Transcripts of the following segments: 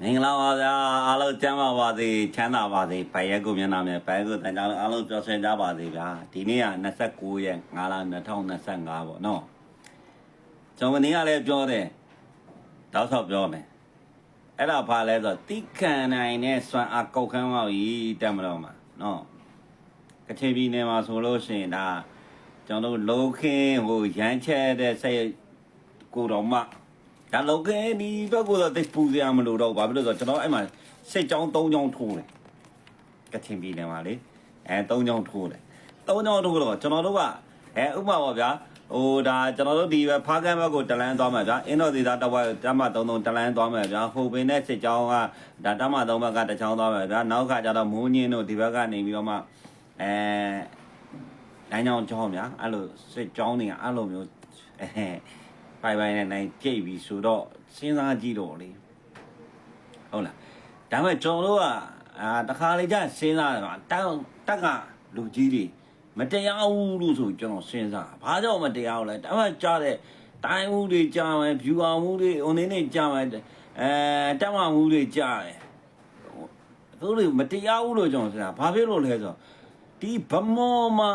မင်္ဂလာပါဗျာအားလုံးကျမ်းပါပါစေချမ်းသာပါစေဘိုင်ရက်ကိုမျက်နှာမြဲဘိုင်ရက်ကိုတန်ကြောင်အားလုံးပျော်ရွှင်ကြပါစေဗျာဒီနေ့က29ရက်5လ2025ပေါ့နော်ကျွန်တော်မင်းကလည်းပြောတယ်တောက်ဆောက်ပြောမယ်အဲ့ဒါဘာလဲဆိုတော့တိခံနိုင်တဲ့စွမ်းအားကောက်ခန်းပါကြီးတက်မတော့မှာနော်ကချင်ပြည်နယ်မှာဆိုလို့ရှိရင်ဒါကျွန်တော်တို့လောခင်းဟိုရမ်းချဲတဲ့စိတ်ကိုတော်မှ ဒါလောကဒီဘက်ကတော့တိတ်ပူစရာမလိုတော့ဘူးဘာဖြစ်လို့လဲဆိုတော့ကျွန်တော်အဲ့မှာစိတ်ကြောင်း၃ကြောင်းထိုးတယ်ကချင်ပြည်နယ်မှာလေအဲ၃ကြောင်းထိုးတယ်၃ကြောင်းထိုးတော့ကျွန်တော်တို့ကအဲဥပမာပါဗျာဟိုဒါကျွန်တော်တို့ဒီဘက်ဖားကမ်းဘက်ကိုတလန်းသွားမှာဗျာအင်းတော်သေးသားတစ်ဝက်တမ33တလန်းသွားမှာဗျာဟိုပင်နဲ့စစ်ကြောင်းကဒါတမ3ဘက်ကတစ်ချောင်းသွားမှာဗျာနောက်ကကျတော့မိုးညင်းတို့ဒီဘက်ကနေပြီးတော့မှအဲလမ်းကြောင်းကြောင်းဗျာအဲ့လိုစစ်ကြောင်းတွေကအဲ့လိုမျိုးအဲ ပိုင်ပိုင်နဲ့နိုင်ကြိတ်ပြီဆိုတော့စဉ်းစားကြည့်တော့လေဟုတ်လားဒါပေမဲ့ကျွန်တော်တို့ကအာတခါလေကျစဉ်းစားတယ်မှာတက်တက်ကလူကြီးတွေမတရားဘူးလို့ဆိုကျွန်တော်စဉ်းစားဘာကြောင့်မတရားဘူးလဲဒါပေမဲ့ကြားတဲ့တိုင်းမှုတွေကြားမယ်ဖြူအောင်မှုတွေအုံနေနေကြားမယ်အဲတက်မမှုတွေကြားတယ်သူတို့မတရားဘူးလို့ကျွန်တော်စဉ်းစားဘာဖြစ်လို့လဲဆိုတော့ ဒီဗမောမာ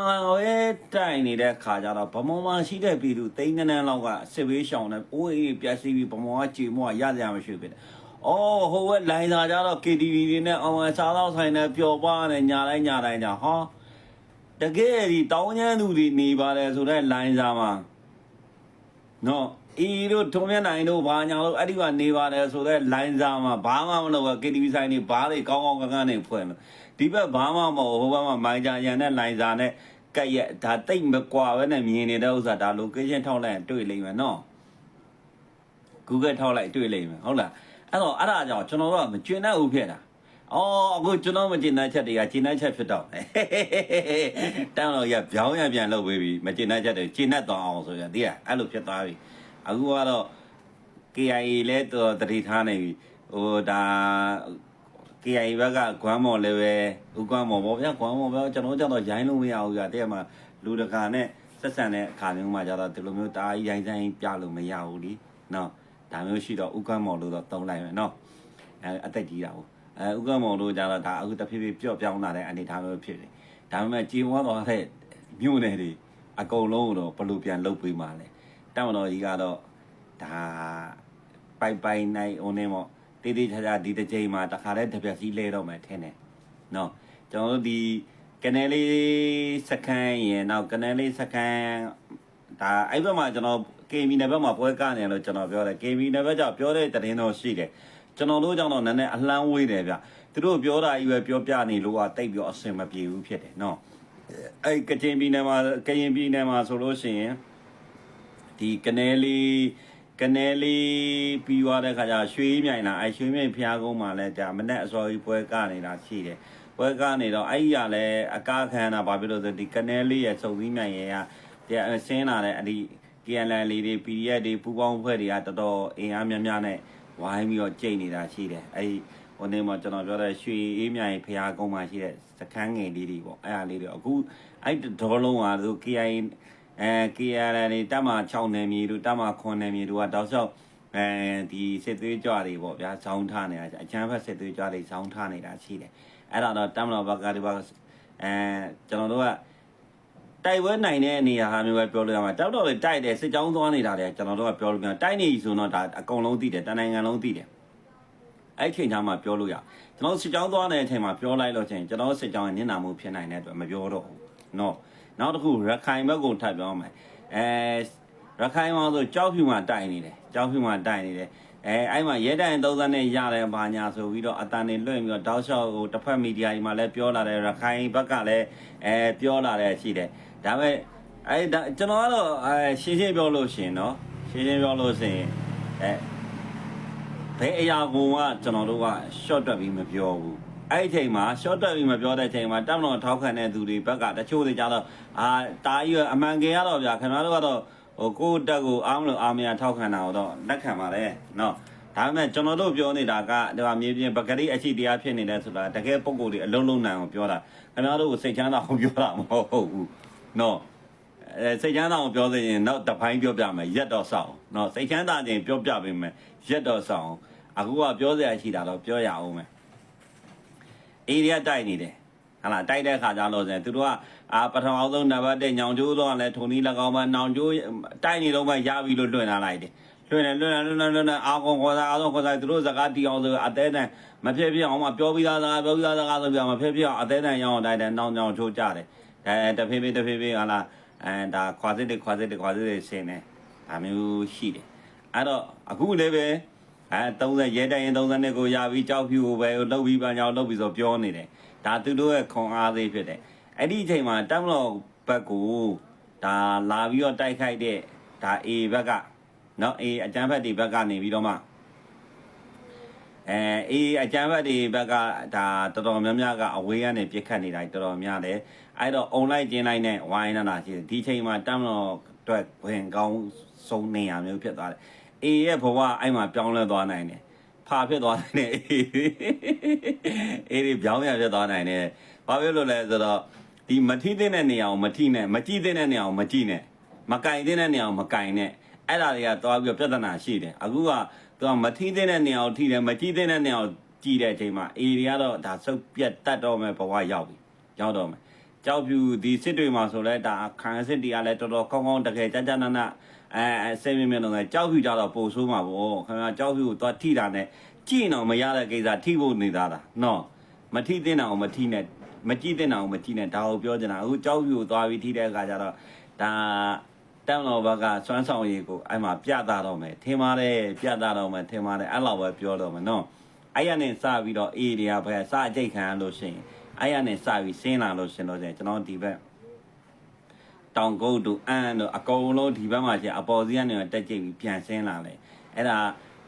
ရဲ့တိုင်နေတဲ့ခါကြတော့ဗမောမာရှိတဲ့ပြည်သူတိန်းနန်းနန်းလောက်ကစစ်ဘေးရှောင်နေအိုးအေးပြက်စီးပြီးဗမောကကြေမောကရကြမရှိဖြစ်တယ်။အော်ဟိုဘက်လိုင်းသာကြတော့ KTV တွေနဲ့အောင်ဝစားတော့ဆိုင်နဲ့ပျော်ပါနဲ့ညာတိုင်းညာတိုင်းညာဟောတကယ်ဒီတောင်းချမ်းသူတွေနေပါတယ်ဆိုတော့လိုင်းစားမှာနော်အီတို့ထုံမြနိုင်တို့ဘာညာလို့အဲ့ဒီကနေပါတယ်ဆိုတော့လိုင်းစားမှာဘာမှမလုပ်ဘူး KTV ဆိုင်တွေဘာတွေကောင်းကောင်းကန်းကန်းနေဖွင့်လို့ ဒီဘက်ဘာမှမဟုတ်ဟိုဘက်မှာမိုင်းကြရန်နဲ့လိုင်းစားနဲ့ကက်ရက်ဒါတိတ်မကွာပဲနဲ့မြင်နေတဲ့ဥစ္စာဒါ location ထောက်လိုက်ရင်တွေ့လိမ့်မယ်နော် Google ထောက်လိုက်တွေ့လိမ့်မယ်ဟုတ်လားအဲ့တော့အဲ့ဒါကြောင့်ကျွန်တော်တို့ကမကျင်တတ်ဘူးဖြစ်တာအော်အခုကျွန်တော်မကျင်တတ်ချက်တွေကကျင်တတ်ချက်ဖြစ်တော့မယ်တန်းတော့ရပြောင်းရပြန်လုပ်ပေးပြီမကျင်တတ်ချက်တွေကျင်တတ်သွားအောင်ဆိုရင်ဒီကအဲ့လိုဖြစ်သွားပြီအခုကတော့ KIA လဲတော့တတိထားနေပြီဟိုဒါ KIA ဘက်ကဂွမ်းမော်လည်းပဲဥကွမ်းမော်ပေါ့ဗျာဂွမ်းမော်ပဲကျွန်တော်ကျွန်တော်ရိုင်းလို့မရဘူးကြာတဲ့မှာလူတကာနဲ့ဆက်ဆံတဲ့အခါမျိုးမှာကျတော့ဒီလိုမျိုးတားရိုင်းဆိုင်ပြလို့မရဘူးလीနော်ဒါမျိုးရှိတော့ဥကွမ်းမော်လို့တော့တုံးလိုက်မယ်နော်အဲအသက်ကြီးတာဟုတ်အဲဥကွမ်းမော်လို့ကျတော့ဒါအခုတဖြည်းဖြည်းပြော့ပြောင်းလာတဲ့အနေအထားမျိုးဖြစ်တယ်ဒါပေမဲ့ကြည်ဝါတော့တဲ့မြို့နယ်တွေအကုန်လုံးတော့ဘယ်လိုပြန်လုပ်ပေးမှလဲတောင်တော်ကြီးကတော့ဒါပိုင်ပိုင်နိုင်ဦးနေမော့ တေးသေးချာချာဒီတစ်ချိန်မှာတခါတည်းတစ်ပြက်စီးလဲတော့မယ်ထင်တယ်။နော်ကျွန်တော်တို့ဒီကနေလေးစကန်ရင်နောက်ကနေလေးစကန်ဒါအဲ့ဘက်မှာကျွန်တော် KB နယ်ဘက်မှာပွဲကနေလို့ကျွန်တော်ပြောတယ် KB နယ်ဘက်ကြောင့်ပြောတဲ့တရင်တော့ရှိတယ်ကျွန်တော်တို့ကြောင့်တော့နည်းနည်းအလှမ်းဝေးတယ်ဗျသူတို့ပြောတာကြီးပဲပြောပြနေလို့ကတိတ်ပြောအဆင်မပြေဘူးဖြစ်တယ်နော်အဲ့ကချင်ပြည်နယ်မှာကရင်ပြည်နယ်မှာဆိုလို့ရှိရင်ဒီကနေလေး ကနေလေးပြီးသွားတဲ့ခါကျရွှေမြိုင်လာအဲရွှေမြိုင်ဖျားကုန်းမှာလည်းကြာမနဲ့အစောကြီးပွဲကနေတာရှိတယ်ပွဲကနေတော့အဲ့ဒီကလည်းအကားခံတာဘာဖြစ်လို့လဲဆိုဒီကနေလေးရဲ့စုံစည်းမြိုင်ရဲ့ကဒီဆင်းလာတဲ့အဲ့ဒီ KNL လေးတွေ PDF တွေပူပေါင်းဖွဲ့တွေကတော်တော်အင်အားများများနဲ့ဝိုင်းပြီးတော့ကြိတ်နေတာရှိတယ်အဲ့ဒီဟိုနေ့မှာကျွန်တော်ပြောတဲ့ရွှေအေးမြိုင်ဖျားကုန်းမှာရှိတဲ့စခန်းငယ်လေးတွေပေါ့အဲ့ဒါလေးတွေအခုအဲ့ဒေါ်လုံးကသူ KI အဲ KRL နေတမ6နယ်မြေတို့တမ9နယ်မြေတို့ကတောက်လျှောက်အဲဒီစစ်သွေးကြွတွေပေါ့ဗျာဇောင်းထားနေတာအချမ်းဖက်စစ်သွေးကြွတွေဇောင်းထားနေတာရှိတယ်အဲ့ဒါတော့တမတော်ဘက်ကဒီဘက်အဲကျွန်တော်တို့ကတိုက်ပွဲနိုင်တဲ့နေရာဟာမျိုးပဲပြောလို့ရမှာတောက်တော့လေတိုက်တယ်စစ်ကြောင်းသွားနေတာလေကျွန်တော်တို့ကပြောလို့ပြန်တိုက်နေပြီဆိုတော့ဒါအကုန်လုံးသိတယ်တနိုင်ငံလုံးသိတယ်အဲ့ချိန်သားမှာပြောလို့ရကျွန်တော်စစ်ကြောင်းသွားတဲ့အချိန်မှာပြောလိုက်လို့ချင်းကျွန်တော်စစ်ကြောင်းရဲ့နင့်နာမှုဖြစ်နိုင်တဲ့အတွက်မပြောတော့ဘူး နော်နောက်တစ်ခုရခိုင်ဘက်ကိုထပ်ပြောမယ်အဲရခိုင်မှာဆိုကြောက်ဖြူမှာတိုင်နေတယ်ကြောက်ဖြူမှာတိုင်နေတယ်အဲအဲ့မှာရဲတိုင်30နဲ့ရတယ်ဘာညာဆိုပြီးတော့အတန်တွေလွင့်ပြီးတော့တောက်လျှောက်ကိုတစ်ဖက်မီဒီယာကြီးမှာလည်းပြောလာတယ်ရခိုင်ဘက်ကလည်းအဲပြောလာတယ်ရှိတယ်ဒါပေမဲ့အဲကျွန်တော်ကတော့အဲရှင်းရှင်းပြောလို့ရှင်နော်ရှင်းရှင်းပြောလို့ရှင်အဲဘယ်အရာကိုကကျွန်တော်တို့က short တွက်ပြီးမပြောဘူး အဲ့ဒီအချိန်မှာ short တက်ပြီးမပြောတဲ့အချိန်မှာတပ်မတော်ထောက်ခံတဲ့သူတွေဘက်ကတချို့တွေကြတော့အာတားကြီးကအမှန်ကယ်ရတော့ဗျာခင်ဗျားတို့ကတော့ဟိုကိုယ့်တက်ကိုအားမလို့အားမရထောက်ခံတာတော့လက်ခံပါတယ်နော်ဒါပေမဲ့ကျွန်တော်တို့ပြောနေတာကဒီမှာမြေပြင်ပကတိအရှိတရားဖြစ်နေတယ်ဆိုတာတကယ်ပုံကိုယ်တွေအလုံးလုံးနိုင်အောင်ပြောတာခင်ဗျားတို့ကိုစိတ်ချမ်းသာအောင်ပြောတာမဟုတ်ဘူးနော်အဲစိတ်ချမ်းသာအောင်ပြောစေရင်တော့တပိုင်းပြောပြမယ်ရက်တော့စောင့်နော်စိတ်ချမ်းသာခြင်းပြောပြပေးမယ်ရက်တော့စောင့်အခုကပြောစရာရှိတာတော့ပြောရအောင်မယ် အေးရတိုက်နေတယ်ဟာလားတိုက်တဲ့ခါကျတော့ဆိုရင်သူတို့ကအာပထမအောင်ဆုံးနံပါတ်1ညောင်ကျိုးတော့လည်းထုံနီး၎င်းမှနောင်ကျိုးတိုက်နေတော့မှရပြီလို့လွှင့်လာလိုက်တယ်လွှင့်တယ်လွှင့်တယ်လွှင့်တယ်လွှင့်တယ်အာကုန်ခေါ်တာအာဆုံးခေါ်တာသူတို့စကားတီအောင်ဆိုအသေးတန်မဖြစ်ဖြစ်အောင်မပြောပြီးသားစကားပြောပြီးသားစကားဆိုပြမဖြစ်ဖြစ်အောင်အသေးတန်ရအောင်တိုက်တယ်နောင်ညောင်ချိုးကြတယ်အဲတဖေးဖေးတဖေးဖေးဟာလားအဲဒါခွာစစ်တွေခွာစစ်တွေခွာစစ်တွေဆင်းတယ်ဒါမျိုးရှိတယ်အဲ့တော့အခုလည်းပဲ အဲ30ရဲတိုင်ရင်30နှစ်ကိုရပြီးကြောက်ဖြူကိုပဲလှုပ်ပြီးပါကြောင်လှုပ်ပြီးဆိုပြောနေတယ်ဒါသူတို့ရဲ့ခွန်အားသေးဖြစ်တယ်အဲ့ဒီအချိန်မှာတက်မလို့ဘက်ကိုဒါလာပြီးတော့တိုက်ခိုက်တဲ့ဒါ A ဘက်ကနော် A အကျန်းဖက်ဒီဘက်ကနေပြီးတော့မှအဲအေးအကြမ်းဖက်တွေဘက်ကဒါတော်တော်များများကအဝေးကနေပြစ်ခတ်နေတာတော်တော်များတယ်အဲ့တော့ online ကျင်းလိုက်နဲ့ဝိုင်းနေတာရှိတယ်ဒီချိန်မှာတမ်းတော့အတွက်ဝင်ကောင်းဆုံးနေရမျိုးဖြစ်သွားတယ် အေးရဲ့ဘဝအဲ့မှာပြောင်းလဲသွားနိုင်တယ်ဖာဖြစ်သွားနိုင်တယ်အေးအေးဒီပြောင်းရဖြစ်သွားနိုင်တယ်ဘာဖြစ်လို့လဲဆိုတော့ဒီမထိတဲ့နေရာကိုမထိနဲ့မကြည့်တဲ့နေရာကိုမကြည့်နဲ့မကင်တဲ့နေရာကိုမကင်နဲ့အဲ့ဒါတွေကသွားပြီးပြဿနာရှိတယ်အခုကသူကမထိတဲ့နေရာကိုထိတယ်မကြည့်တဲ့နေရာကိုကြည့်တဲ့အချိန်မှာအေးတွေကတော့ဒါစုပ်ပြတ်တတ်တော့မယ်ဘဝရောက်ပြီရောက်တော့မယ်ကြောက်ဖြူဒီစစ်တွေမှာဆိုလဲဒါခံစစ်တွေကလည်းတော်တော်ကောင်းကောင်းတကယ်ကြကြနန အဲအဲဆယ်မြင့်မြင့်တော့ကြောက်ဖြူကြတော့ပို့ဆိုးမှာပေါ့ခင်ဗျာကြောက်ဖြူကိုသွားထိတာနဲ့ကြည့်တော့မရတဲ့ကိစ္စထိဖို့နေတာလားနော်မထိတဲ့နာကိုမထိနဲ့မကြည့်တဲ့နာကိုမကြည့်နဲ့ဒါကိုပြောချင်တာအခုကြောက်ဖြူကိုသွားပြီးထိတဲ့အခါကျတော့ဒါတမ်တော်ဘက်ကစွမ်းဆောင်ရည်ကိုအဲ့မှာပြတာတော့မယ်ထင်ပါတယ်ပြတာတော့မယ်ထင်ပါတယ်အဲ့လောက်ပဲပြောတော့မယ်နော်အဲ့ရနဲ့စပြီးတော့အေးတွေကပဲစအကြိတ်ခံရလို့ရှိရင်အဲ့ရနဲ့စပြီးဆင်းလာလို့ရှင်လို့ဆိုရင်ကျွန်တော်ဒီဘက် တောင်ကုတ်တို့အန်းတို့အကုန်လုံးဒီဘက်မှာရှိအပေါ်စီကနေတက်ကြိတ်ပြီးပြန်ဆင်းလာတယ်အဲ့ဒါ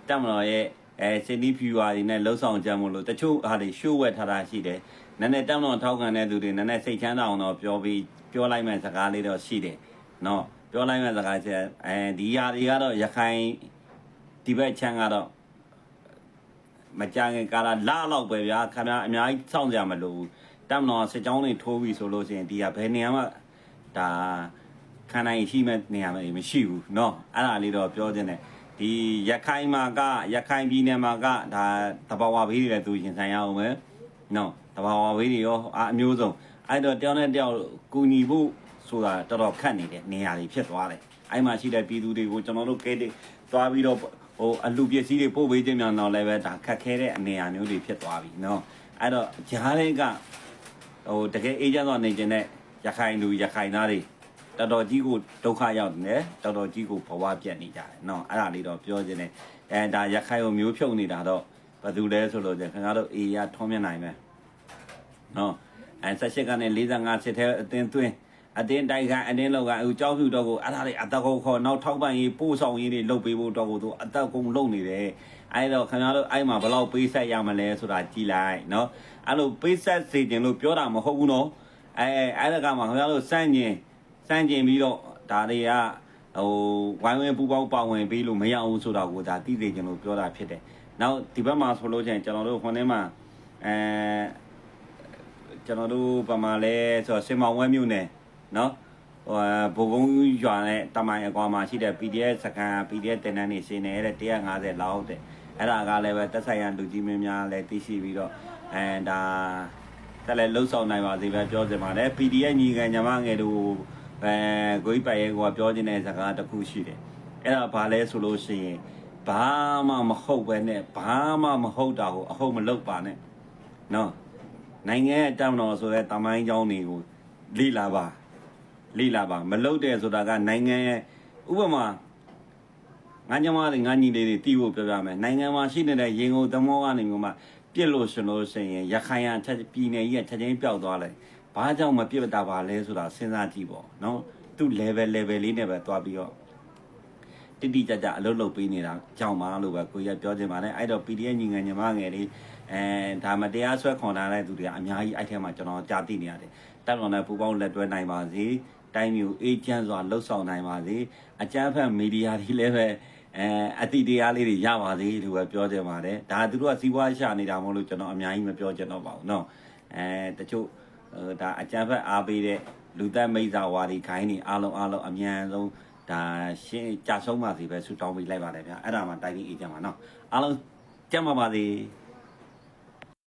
တမ်တော်ရဲ့အဲစင်ဒီဖြူဝါတွေနဲ့လှုပ်ဆောင်ကြမှုလို့တချို့ဟာတွေရှိုးဝက်ထားတာရှိတယ်နည်းနည်းတမ်တော်ထောက်ခံတဲ့သူတွေနည်းနည်းစိတ်ချမ်းသာအောင်တော့ပြောပြီးပြောလိုက်မဲ့စကားလေးတော့ရှိတယ်နော်ပြောလိုက်မဲ့စကားချက်အဲဒီຢာတွေကတော့ရခိုင်ဒီဘက်ချမ်းကတော့မကြခင်ကာလလာတော့ပဲဗျာခင်ဗျာအများကြီးစောင့်ကြမလို့တမ်နော်စစ်ကြောင်းတွေထိုးပြီဆိုလို့ရှိရင်ဒီကဘယ်နေရာမှ ဒါခန္ဓာရှိမဲ့နေရာမရှိဘူးเนาะအဲ့ဒါလေးတော့ပြောခြင်းတယ်ဒီရခိုင်မှာကရခိုင်ပြည်နယ်မှာကဒါတဘာဝဘေးတွေလည်းသူရင်ဆိုင်ရအောင်ပဲเนาะတဘာဝဘေးတွေရောအမျိုးစုံအဲ့တော့တယောက်နဲ့တယောက်ကူညီဖို့ ဆိုတာတော်တော်ခတ်နေတဲ့နေရာတွေဖြစ်သွားတယ်။အဲ့မှာရှိတဲ့ပြည်သူတွေကိုကျွန်တော်တို့ကဲတဲ့သွားပြီးတော့ဟိုအလူပစ္စည်းတွေပို့ပေးခြင်းများတော့လည်းပဲဒါခက်ခဲတဲ့အနေအမျိုးတွေဖြစ်သွားပြီနော်။အဲ့တော့ဂျားတွေကဟိုတကယ်အေဂျင့်တော့နေကျင်တဲ့ ရခိုင်လူရခိုင်သားတွေတော်တော်ကြီးကိုဒုက္ခရောက်နေတယ်တော်တော်ကြီးကိုဘဝပြတ်နေကြတယ်နော်အဲ့ဒါလေးတော့ပြောခြင်းနဲ့အဲဒါရခိုင်ကိုမျိုးဖြုတ်နေတာတော့ဘာလို့လဲဆိုလို့ခင်ဗျားတို့အေးရထုံးမြနိုင်မယ်နော်အဲဆက်ရှိကနေ45စစ်တဲ့အတင်းသွင်းအတင်းတိုက်ခိုင်းအတင်းလောက်ကအခုကြောက်ဖြူတော့ကိုအဲ့ဒါတွေအတက်ကုန်ခေါ်နောက်ထောက်ပံ့ရေးပို့ဆောင်ရေးတွေလုပ်ပေးဖို့တော့ကိုသူအတက်ကုန်လုပ်နေတယ်အဲ့တော့ခင်ဗျားတို့အဲ့မှာဘယ်လောက်ပေးဆက်ရမလဲဆိုတာကြည်လိုက်နော်အဲ့လိုပေးဆက်စေခြင်းလို့ပြောတာမဟုတ်ဘူးနော် အဲအဲ့ဒါကမှခင်ဗျားတို့စန့်ကျင်စန့်ကျင်ပြီးတော့ဒါတွေကဟိုဝိုင်းဝန်းပူပေါင်းပါဝင်ပြီးလို့မရအောင်ဆိုတာကိုဒါသိစေခြင်းလို့ပြောတာဖြစ်တယ်နောက်ဒီဘက်မှာဆိုလို့ချင်းကျွန်တော်တို့ခွန်ထဲမှာအဲကျွန်တော်တို့ပမာလဲဆိုတော့စင်မောင်ဝဲမြို့နယ်နော်ဟိုဘုံကုန်းရွာနဲ့တမိုင်အကွာမှာရှိတဲ့ PDF စကန် PDF တင်တန်းနေရှင်းနေတဲ့150လောက်တဲ့အဲ့ဒါကလည်းပဲတက်ဆိုင်ရလူကြီးမင်းများလည်းသိရှိပြီးတော့အဲဒါ ဆက်လက်လှုပ်ဆောင်နိုင်ပါစေပဲပြောချင်ပါတယ် PDF ညီခံညီမငယ်တို့အဲကိုကြီးပိုင်ရဲကပြောချင်တဲ့စကားတစ်ခုရှိတယ်အဲ့ဒါဘာလဲဆိုလို့ရှိရင်ဘာမှမဟုတ်ပဲနဲ့ဘာမှမဟုတ်တာကိုအဟုတ်မလုပ်ပါနဲ့နော်နိုင်ငံရဲ့တမတော်ဆိုတဲ့တမိုင်းကြောင်းတွေကိုလိလာပါလိလာပါမလုပ်တယ်ဆိုတာကနိုင်ငံရဲ့ဥပမာငါညမတွေငါညီလေးတွေတီးဖို့ပြောပြမယ်နိုင်ငံမှာရှိနေတဲ့ရေငုံသမောကနေမျိုးမှာ ပြစ်လို့ရှင်လို့ရှိရင်ရခိုင်ရချက်ပြည်နယ်ကြီးကချက်ချင်းပျောက်သွားတယ်ဘာကြောင့်မပြစ်တာပါလဲဆိုတာစဉ်းစားကြည့်ပေါ့နော်သူ level level လေးနဲ့ပဲသွားပြီးတော့တိတိကျကျအလုပ်လုပ်ပေးနေတာကြောင့်ပါလို့ပဲကိုရပြောချင်ပါတယ်အဲ့တော့ PDF ညီငယ်ညီမငယ်လေးအဲဒါမတရားဆွဲခွန်ထားတဲ့သူတွေကအများကြီးအဲ့ထဲမှာကျွန်တော်ကြားသိနေရတယ်တက်တော်နဲ့ပူပေါင်းလက်တွဲနိုင်ပါစေတိုင်းမျိုးအေဂျင့်စွာလှုပ်ဆောင်နိုင်ပါစေအကြမ်းဖက်မီဒီယာတွေလည်းပဲ အဲအတိတရားလေးတွေရပါစေလို့ပဲပြောကြပါတယ်ဒါသူတို့ကစီးပွားရှာနေတာမဟုတ်လို့ကျွန်တော်အများကြီးမပြောချင်တော့ပါဘူးเนาะအဲတချို့ဒါအကြမ်းဖက်အားပေးတဲ့လူသက်မိတ်စာဝါဒီခိုင်းနေအားလုံးအားလုံးအမြန်ဆုံးဒါရှင်းကြဆုံးပါစီပဲဆူတောင်းပေးလိုက်ပါတယ်ဗျာအဲ့ဒါမှတိုင်းပြီးအေဂျင့်ပါเนาะအားလုံး ကြမ်းပါပါစေ